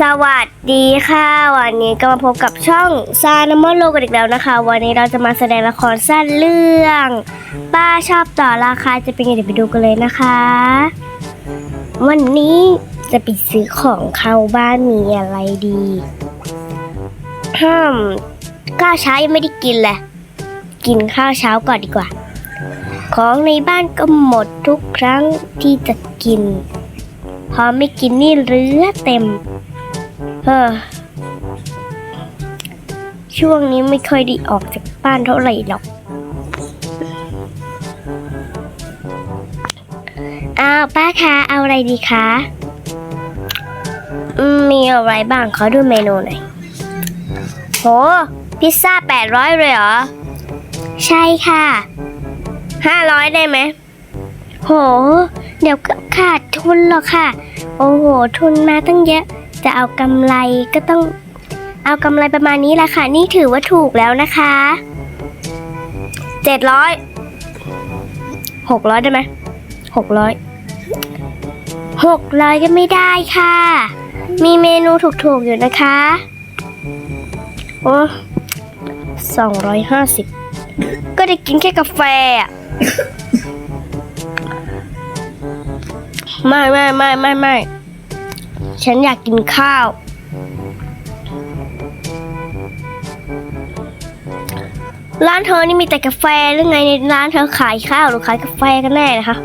สวัสดีค่ะ วันนี้ก็มาพบกับช่องซานมอโลกันอีกแล้วนะคะ วันนี้เราจะมาแสดงละครสั้นเรื่อง ป้าชอบต่อราคาจะเป็นยังไงเดี๋ยวไปดูกันเลยนะคะ วันนี้จะไปซื้อของเข้าบ้านมีอะไรดีห้ามข้าวเช้ายังไม่ได้กินเลยกินข้าวเช้าก่อนดีกว่า ของในบ้านก็หมดทุกครั้งที่จะกินพอไม่กินนี่เหลือเต็ม เออช่วงนี้ไม่ค่อยได้ออกจากบ้านเท่าไหร่หรอก อ้าวป้าคะเอาอะไรดีคะมมีอะไรบ้างขอดูเมนูหน่อย โห พิซซ่าแปดร้อยเลยเหรอ ใช่ค่ะห้าร้อยได้ไหม โห เดี๋ยวก็ขาดทุนหรอกค่ะ โอ้โห ทุนมาตั้งเยอะ จะเอากำไรก็ต้องเอากำไรประมาณนี้แหละค่ะ นี่ถือว่าถูกแล้วนะคะเจ็ดร้อยหกร้อยได้ไหมหกร้อยหกร้อยก็ไม่ได้ค่ะ มีเมนูถูกๆอยู่นะคะ โอ้สองร้อยห้าสิบก็ได้กินแค่กาแฟไม่ไม่ไม่ไม่ไม่ ฉันอยากกินข้าว ร้านเธอนี่มีแต่กาแฟหรือไงในร้านเธอขายข้าวหรือขายกาแฟกันแน่นะคะ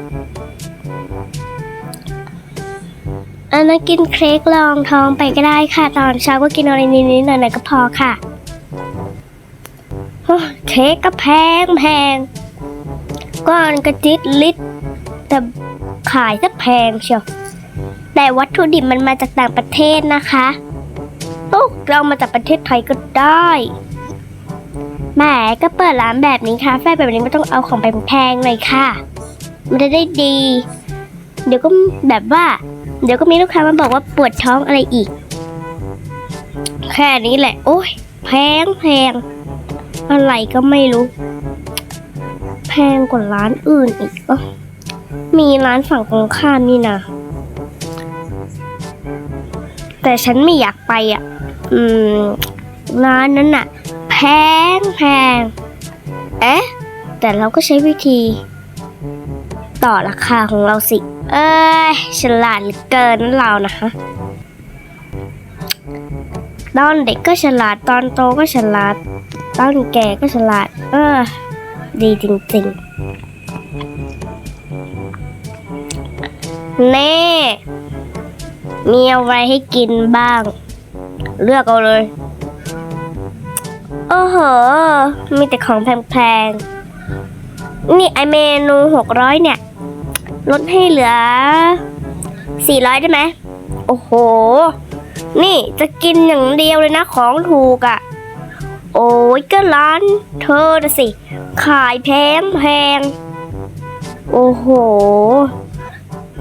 อันนั้นกินเค้กรองท้องไปก็ได้ค่ะ ตอนเช้าก็กินอะไรนิดๆหน่อยๆก็พอค่ะเค้กก็แพงแพงก้อนกระจิตลิตรแต่ขายจะแพงเชียว แต่วัตถุดิบมันมาจากต่างประเทศนะคะโอ้เรามาจากประเทศไทยก็ได้แหมก็เปิดร้านแบบนี้คาเฟ่แบบนี้ไม่ต้องเอาของแพงๆเลยค่ะ มันจะได้ดี เดี๋ยวก็แบบว่า เดี๋ยวก็มีลูกค้ามาบอกว่าปวดท้องอะไรอีก แค่นี้แหละ โอ้ยแพงแพงอะไรก็ไม่รู้ แพงกว่าร้านอื่นอีกเอ้อมีร้านฝั่งตรงข้ามนี่นะ แต่ฉันไม่อยากไปอะ อืมร้านนั้นน่ะ แพงแพงเอ๊ะ แต่เราก็ใช้วิธี ต่อราคาของเราสิ เอ้ยฉลาดเหลือเกินเรานะคะตอนเด็กก็ฉลาดตอนโตก็ฉลาด ตอนแก่ก็ฉลาด เออ ดีจริงๆเน่ มีอะไรให้กินบ้าง เลือกเอาเลย โอ้โห มีแต่ของแพงๆ นี่ไอเมนูหกร้อยเนี่ย ลดให้เหลือสี่ร้อยได้ไหม โอ้โห นี่จะกินอย่างเดียวเลยนะของถูกอะ่ะ โอ้ยก็ร้านเธอนะสิ ขายแพงแพงๆโอ้โห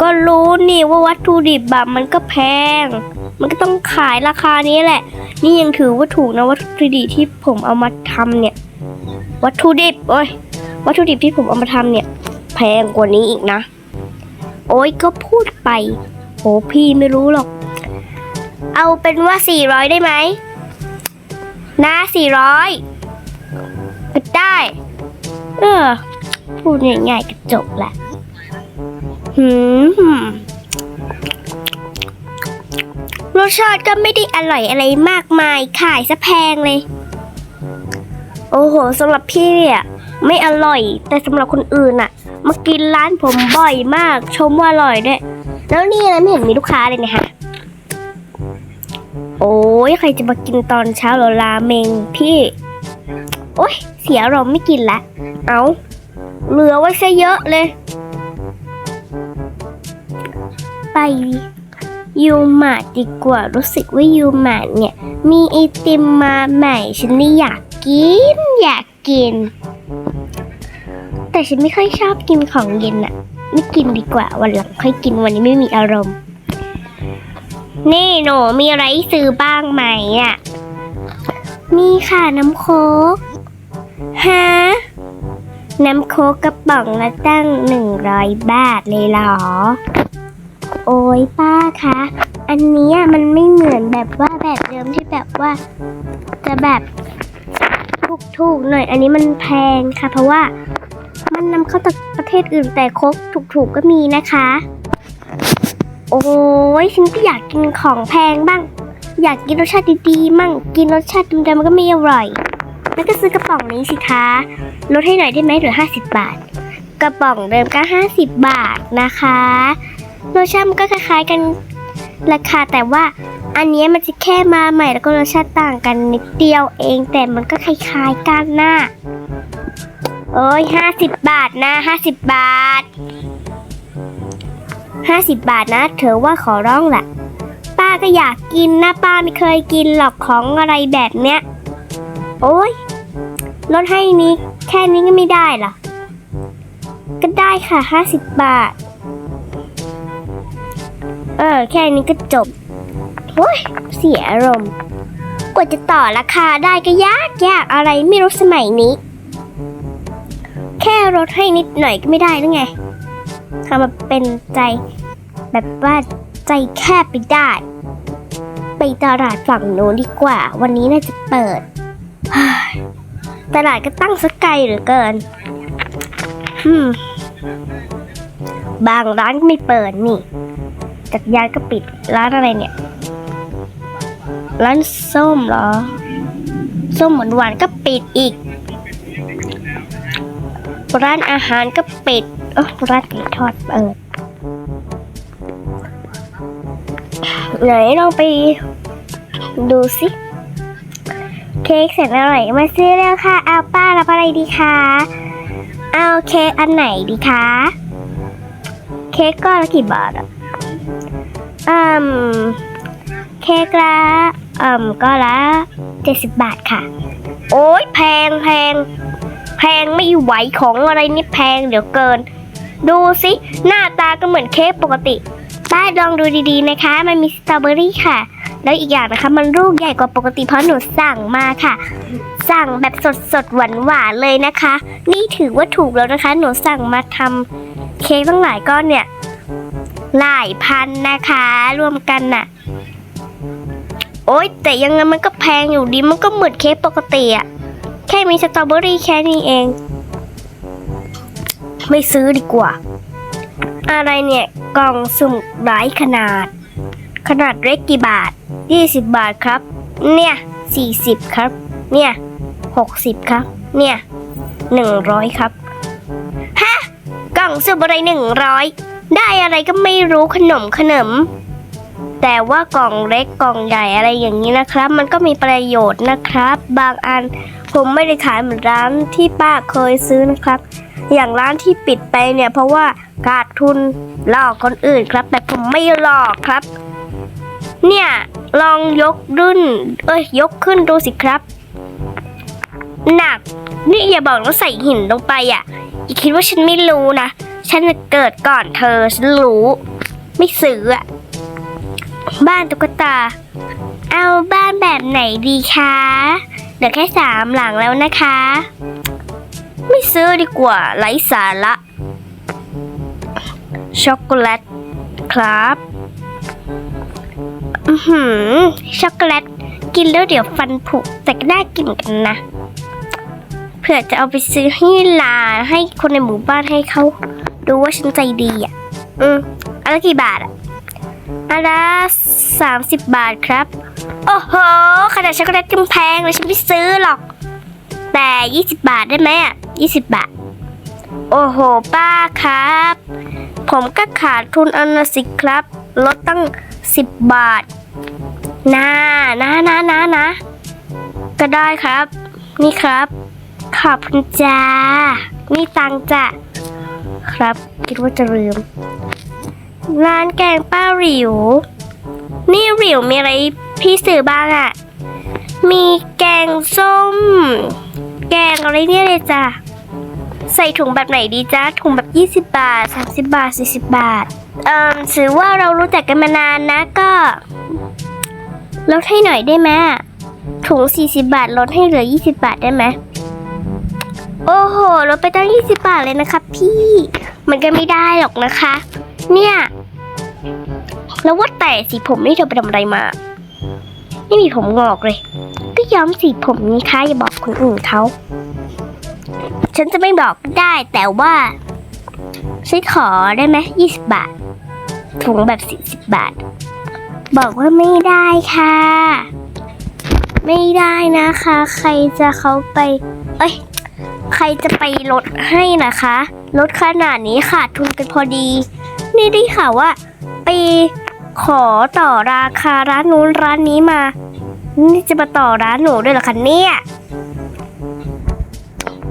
ก็รู้นี่ว่าวัตถุดิบแบบมันก็แพง มันก็ต้องขายราคานี้แหละ นี่ยังถือว่าถูกนะวัตถุดิบที่ผมเอามาทำเนี่ย วัตถุดิบโอ้ยวัตถุดิบที่ผมเอามาทำเนี่ย แพงกว่านี้อีกนะ โอ้ยก็พูดไปโหพี่ไม่รู้หรอก เอาเป็นว่าสี่ร้อยได้ไหมนะสี่ร้อยก็ได้ เออ พูดง่ายๆก็จบแหละ หืมรสชาติก็ไม่ได้อร่อยอะไรมากมายขายซะแพงเลย โอ้โหสำหรับพี่เนี่ยไม่อร่อย แต่สำหรับคนอื่นอะมากินร้านผมบ่อยมาก ชมว่าอร่อยด้วย แล้วนี่นะไม่เห็นมีลูกค้าเลยเนะฮะโอ้ยใครจะมากินตอนเช้าเหรอราเมงพี่ โอ้ยเสียเราไม่กินละ เอาเหลือไว้ซะเยอะเลย ไปยูมาดีกว่ารู้สึกว่ายูมาเนี่ย มีไอติมมาใหม่ ฉันนี่อยากกิน อยากกิน แต่ฉันไม่ค่อยชอบกินของเย็นอะไม่กินดีกว่าวันหลังค่อยกินวันนี้ไม่มีอารมณ์ นี่หนูมีอะไรซื้อบ้างไหมอะมีค่ะน้ำโค้กฮะน้ำโค้กกระป๋องละตั้งหนึ่งร้อยบาทเลยเหรอ โอ้ยป้าคะ อันนี้มันไม่เหมือนแบบว่าแบบเดิมที่แบบว่า จะแบบถูกๆหน่อย อันนี้มันแพงค่ะ เพราะว่ามันนำเข้าจากประเทศอื่นแต่คกถูกๆก็มีนะคะ โอ้ยฉันก็อยากกินของแพงบ้าง อยากกินรสชาติดีๆมั่งกินรสชาติเดิมๆมันก็ไม่อร่อยแล้วก็ซื้อกระป๋องนี้สิคะลดให้หน่อยได้ไหมเหลือ50 บาท กระป๋องเดิมก็50 บาทนะคะ รสชาติมันก็คล้ายๆกันราคาแต่ว่าอันนี้มันจะแค่มาใหม่แล้วก็รสชาติต่างกันนิดเดียวเอง แต่มันก็คล้ายๆกันนะโอ้ย50บบาทนะ50บบาท50บบาทนะ เธอว่าขอร้องแหละป้าก็อยากกินนะป้าไม่เคยกินหรอกของอะไรแบบเนี้ย โอ้ยลดให้นี้แค่นี้ก็ไม่ได้หรอก็ได้ค่ะ50บาท เออ แค่นี้ก็จบโอ้ยเสียอารมณ์ กว่าจะต่อราคาได้ก็ยากยากอะไรไม่รู้สมัยนี้ แค่ลดให้นิดหน่อยก็ไม่ได้หรือไงทำมาเป็นใจ แบบว่าใจแคบไปได้ ไปตลาดฝั่งโน้นดีกว่า วันนี้น่าจะเปิด ตลาดก็ตั้งสักไกลเหลือเกินบางร้านก็ไม่เปิดนี่ จักรยานก็ปิดร้านอะไรเนี่ย ร้านส้มเหรอ ส้มหวานหวานก็ปิดอีก ร้านอาหารก็ปิดเออร้านไก่ทอดเปิดไหนลองไปดูสิเค้กเสร็จอร่อยมาซื้อแล้วค่ะเอาป้ารับอะไรดีคะเอาเค้กอันไหนดีคะ เค้กก้อนละกี่บาทอะ อืมเค้กละอืมก็ละเจ็ดสิบบาทค่ะ โอ้ยแพงแพงแพงไม่ไหวของอะไรนี่แพงเดี๋ยวเกิน ดูสิหน้าตาก็เหมือนเค้กปกติป้าลองดูดีๆนะคะ มันมีสตรอเบอรี่ค่ะ แล้วอีกอย่างนะคะ มันลูกใหญ่กว่าปกติเพราะหนูสั่งมาค่ะ สั่งแบบสดๆหวานๆเลยนะคะ นี่ถือว่าถูกแล้วนะคะ หนูสั่งมาทำเค้กตั้งหลายก้อนเนี่ย หลายพันนะคะ รวมกันน่ะ โอ๊ย แต่ยังไงมันก็แพงอยู่ดี มันก็เหมือนเค้กปกติอะแค่มีสตรอเบอรี่แค่นี้เอง ไม่ซื้อดีกว่า อะไรเนี่ย กล่องสุ่มหลายขนาด ขนาดเล็กกี่บาท 20 บาทครับ เนี่ย 40 ครับ เนี่ย 60 ครับ เนี่ย 100 ครับ ฮะ กล่องสุ่มอะไร 100 ได้อะไรก็ไม่รู้ขนมขนม แต่ว่ากล่องเล็กกล่องใหญ่อะไรอย่างนี้นะครับ มันก็มีประโยชน์นะครับ บางอันผมไม่ได้ขายเหมือนร้านที่ป้าเคยซื้อนะครับ อย่างร้านที่ปิดไปเนี่ย เพราะว่าขาดทุนหลอกคนอื่นครับ แต่ผมไม่หลอกครับ เนี่ยลองยกรุ่น เอ้ยยกขึ้นดูสิครับ หนัก นี่อย่าบอกว่าใส่หินลงไปอะ อย่าคิดว่าฉันไม่รู้นะ ฉันน่ะเกิดก่อนเธอฉันรู้ ไม่ซื้ออะบ้านตุ๊กตา เอาบ้านแบบไหนดีคะเหลือแค่สามหลังแล้วนะคะ ไม่ซื้อดีกว่าไร้สาระ ช็อกโกแลตครับ อือหือ ช็อกโกแลต กินแล้วเดี๋ยวฟันผุแต่ก็ได้กินกันนะเผื่อจะเอาไปซื้อให้ลาให้คนในหมู่บ้านให้เขา ดูว่าฉันใจดีอะ อืมอันละกี่บาทอะอันละสามสิบบาทครับ โอ้โห ขนาดช็อกโกแลตยังแพงเลยฉันไม่ซื้อหรอก แต่ยี่สิบบาทได้ไหมอะยี่สิบบาท โอ้โห ป้าครับ ผมก็ขาดทุนอันละสิครับ ลดตั้งสิบบาทนะนะนะนะนะก็ได้ครับ นี่ครับ ขอบคุณจ้านี่ตังค์จ้ะ ครับ คิดว่าจะลืม ร้านแกงป้าหลิว นี่หลิวมีอะไรพี่สื่อบ้างอะ่ะ มีแกงส้ม แกงอะไรเนี่ยเลยจ้ะ ใส่ถุงแบบไหนดีจ๊ะถุงแบบ 20 บาท 30 บาท 40 บาท เอ่อถือว่าเรารู้จักกันมานานนะก็ลดให้หน่อยได้ไหมถุง 40 บาทลดให้เหลือ 20 บาทได้ไหม โอ้โหลดไปตั้ง 20 บาทเลยนะคะพี่ มันก็ไม่ได้หรอกนะคะ เนี่ย แล้วว่าแต่สีผมนี่เธอไปทำอะไรมา ไม่มีผมงอกเลย ก็ย้อมสีผมนี้คะอย่าบอกคนอื่นเขา ฉันจะไม่บอกได้แต่ว่าฉันขอได้ไหมยี่สิบบาท ถุงแบบสี่สิบบาท บอกว่าไม่ได้ค่ะ ไม่ได้นะคะ ใครจะเขาไป เอ้ย ใครจะไปลดให้นะคะลดขนาดนี้ขาดทุนกันพอดี นี่ได้ข่าวว่า ไปขอต่อราคาร้านนู้นร้านนี้มา นี่จะมาต่อร้านหนูด้วยหรอคะเนี่ย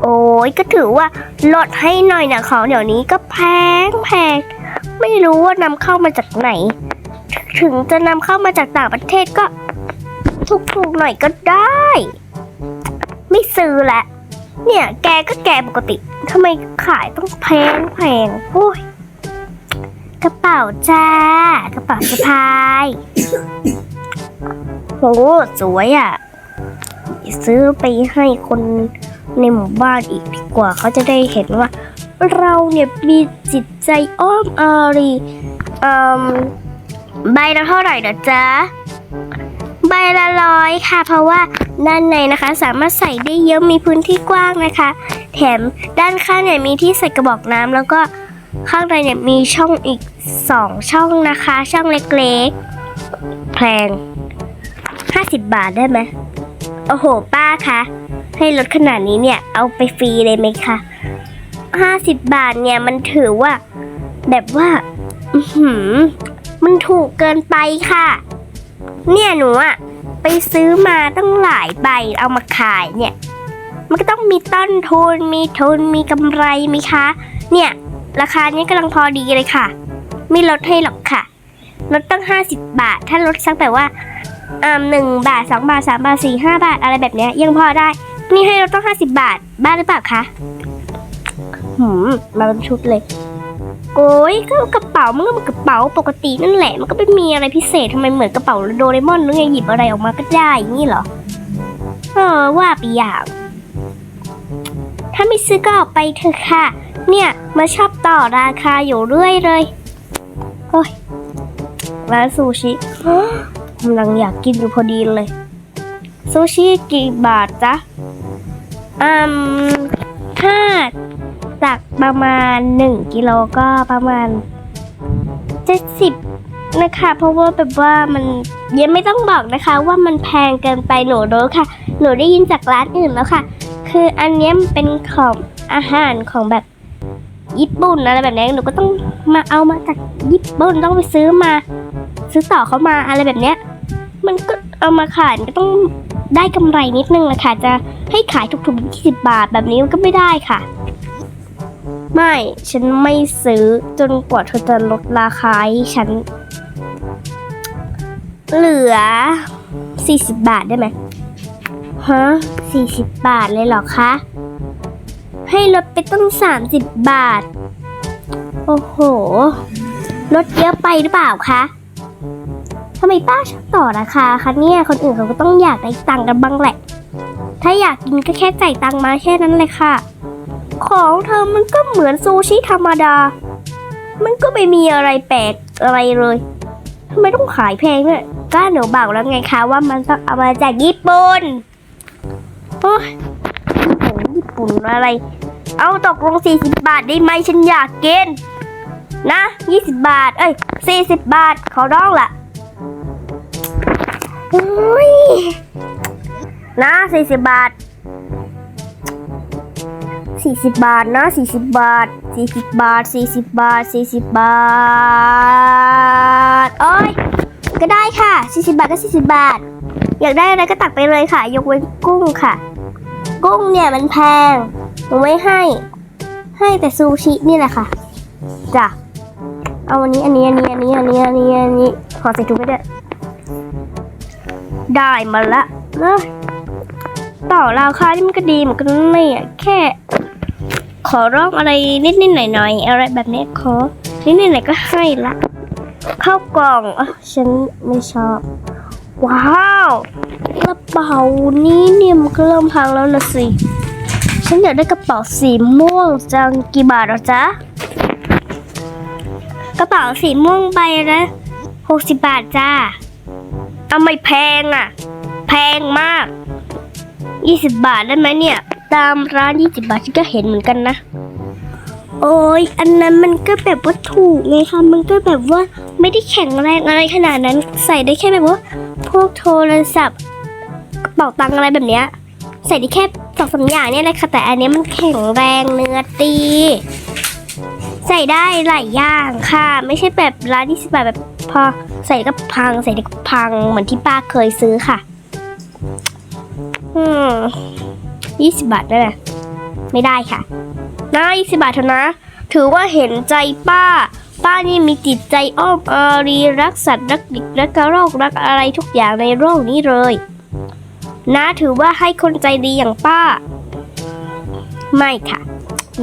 โอ้ยก็ถือว่าลดให้หน่อยนะของเดี๋ยวนี้ก็แพงแพงไม่รู้ว่านำเข้ามาจากไหน ถึงจะนำเข้ามาจากต่างประเทศก็ถูกๆหน่อยก็ได้ ไม่ซื้อละ เนี่ย แกก็แกปกติทำไมขายต้องแพงแพงโอ้ยกระเป๋าจ้า กระเป๋าสะพายโหสวยอะ ซื้อไปให้คนในหมู่บ้านอีกดีกว่าเขาจะได้เห็นว่า เราเนี่ยมีจิตใจอ้อมอารีอ่มใบละเท่าไหร่นะจ๊ะ ใบละร้อยค่ะ เพราะว่า ด้านในนะคะสามารถใส่ได้เยอะมีพื้นที่กว้างนะคะ แถมด้านข้างเนี่ยมีที่ใส่กระบอกน้ำแล้วก็ข้างในเนี่ยมีช่องอีกสองช่องนะคะ ช่องเล็กๆแพง 50 บาทได้ไหมโอ้โห ป้าคะให้ลดขนาดนี้เนี่ยเอาไปฟรีเลยไหมคะ50 บาทเนี่ยมันถือว่า แบบว่าอืมันถูกเกินไปค่ะ เนี่ยหนูอะ ไปซื้อมาตั้งหลายใบเอามาขายเนี่ย มันก็ต้องมีต้นทุน มีทุน มีกำไรไหมคะ เนี่ย ราคานี้กำลังพอดีเลยค่ะ ไม่ลดให้หรอกค่ะ ลดตั้ง 50 บาท ถ้าลดสักแบบว่าอ่าหนึ่งบาทสองบาทสามบาทสี่ห้าบาทอะไรแบบเนี้ยยังพอได้ นี่ให้ลดตั้ง 50 บาท บ้าหรือเปล่าคะ หืม มาเป็นชุดเลย โอ้ยก็กระเป๋ามันก็เหมือนกระเป๋าปกตินั่นแหละ มันก็ไม่มีอะไรพิเศษทำไมเหมือนกระเป๋าโดเรมอนหรือไงหยิบอะไรออกมาก็ได้อย่างนี้เหรอ เออว่าไปอย่างถ้าไม่ซื้อก็ออกไปเถอะค่ะ เนี่ยมาชอบต่อราคาอยู่เรื่อยเลยโอ้ยร้านซูชิกำลังอยากกินอยู่พอดีเลย ซูชิกี่บาทจ๊ะอืมถ้า จากประมาณ 1 กิโลก็ประมาณ 70 นะคะ เพราะว่าแบบว่ามันยังไม่ต้องบอกนะคะว่ามันแพงเกินไปหนูรู้ค่ะ หนูได้ยินจากร้านอื่นแล้วค่ะ คืออันนี้มันเป็นของอาหารของแบบญี่ปุ่นอะไรแบบนี้หนูก็ต้องมาเอามาจากญี่ปุ่นต้องไปซื้อมา ซื้อต่อเขามาอะไรแบบเนี้ยมันก็เอามาขายมันก็ต้องได้กำไรนิดนึงแหละค่ะจะให้ขายถูกๆยี่สิบบาทแบบนี้มันก็ไม่ได้ค่ะ ไม่ฉันไม่ซื้อจนกว่าเธอจะลดราคาให้ฉัน เหลือ 40 บาทได้ไหมฮะ40 บาทเลยเหรอคะ ให้ลดไปตั้ง 30 บาท โอ้โห ลดเยอะไปหรือเปล่าคะทำไมป้าชอบต่อราคาคะเนี่ย คนอื่นเขาก็ต้องอยากได้ตังค์กันบ้างแหละ ถ้าอยากกินก็แค่จ่ายตังค์มาแค่นั้นเลยค่ะ ของเธอมันก็เหมือนซูชิธรรมดา มันก็ไม่มีอะไรแปลกอะไรเลยทำไมต้องขายแพงเนี่ยก็หนูบอกแล้วไงคะว่ามันต้องเอามาจากญี่ปุ่นโอ้ยญี่ปุ่นอะไร เอาตกลง 40 บาทได้ไหมฉันอยากกินนะ 20 บาท เอ้ย 40 บาท ขอร้องละโอ้ยนะ 40 บาท 40 บาทนะ 40 บาท 40 บาท 40 บาท 40 บาท โอ้ย ก็ได้ค่ะ 40 บาทก็ 40 บาท อยากได้อะไรก็ตักไปเลยค่ะ ยกเว้นกุ้งค่ะ กุ้งเนี่ยมันแพงหนูไม่ให้ ให้แต่ซูชินี่แหละค่ะ จ้ะ เอาอันนี้อันนี้อันนี้อันนี้อันนี้อันนี้อันนี้ขอใส่ถุงไปด้วยได้มาละนะต่อราคานี่มันก็ดีเหมือนกันนี่แค่ ขอร้องอะไรนิดๆหน่อยๆอยอะไรแบบนี้ขอนิดๆหน่อยก็ให้ละข้าวกล่องอะฉันไม่ชอบ ว้าวกระเป๋านี้เนี่ยมันก็เริ่มพังแล้วนะสิฉันอยากได้กระเป๋าสีม่วงจังกี่บาทหรอจ๊ะกระเป๋าสีม่วงใบละหกสิบบาทจ้าทำไมแพงอะ แพงมาก20บาทได้ไหมเนี่ย ตามร้าน20บาทฉันก็เห็นเหมือนกันนะ โอ้ยอันนั้นมันก็แบบว่าถูกไงคะมันก็แบบว่าไม่ได้แข็งแรงอะไรขนาดนั้น ใส่ได้แค่แบบว่าพวกโทรศัพท์กระเป๋าตังค์อะไรแบบเนี้ยใส่ได้แค่สองสามอย่างเนี่ยแหละค่ะแต่อันนี้มันแข็งแรงเนื้อตีใส่ได้หลายอย่างค่ะ ไม่ใช่แบบร้าน20บาทแบบพอใส่ก็พัง ใส่ก็พังเหมือนที่ป้าเคยซื้อค่ะ อืม ยี่สิบบาทได้ไหมไม่ได้ค่ะนะยี่สิบาทเท่านะ ถือว่าเห็นใจป้า ป้านี่มีจิตใจอ้อมอารีรักสัตว์รักเด็กรักกระรอกรักอะไรทุกอย่างในโลกนี้เลยนะถือว่าให้คนใจดีอย่างป้า ไม่ค่ะ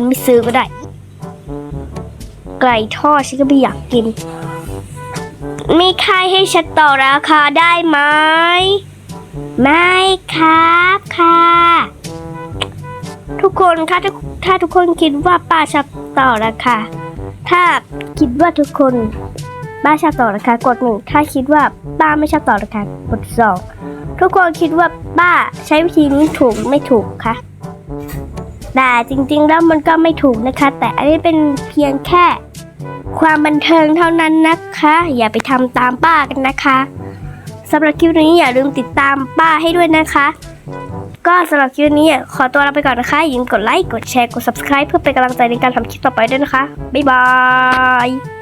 ไม่ซื้อก็ได้ ไก่ทอดฉันก็ไม่อยากกิน มีใครให้ฉันต่อราคาได้ไหม ไม่ครับค่ะ ทุกคนถ้าถ้าทุกคนคิดว่าป้าชอบต่อราคาถ้าคิดว่าทุกคนป้าชอบต่อราคากดหนึ่งถ้าคิดว่าป้าไม่ชอบต่อราคากดสองทุกคนคิดว่าป้าใช้วิธีนี้ถูกไม่ถูกคะแต่จริงๆแล้วมันก็ไม่ถูกนะคะ แต่อันนี้เป็นเพียงแค่ ความบันเทิงเท่านั้นนะคะ อย่าไปทำตามป้ากันนะคะสำหรับคลิปนี้อย่าลืมติดตามป้าให้ด้วยนะคะ ก็สำหรับคลิปนี้ขอตัวลาไปก่อนนะคะอย่าลืมกดไลค์กดแชร์กด subscribe เพื่อเป็นกำลังใจในการทำคลิปต่อไปด้วยนะคะ บ๊ายบาย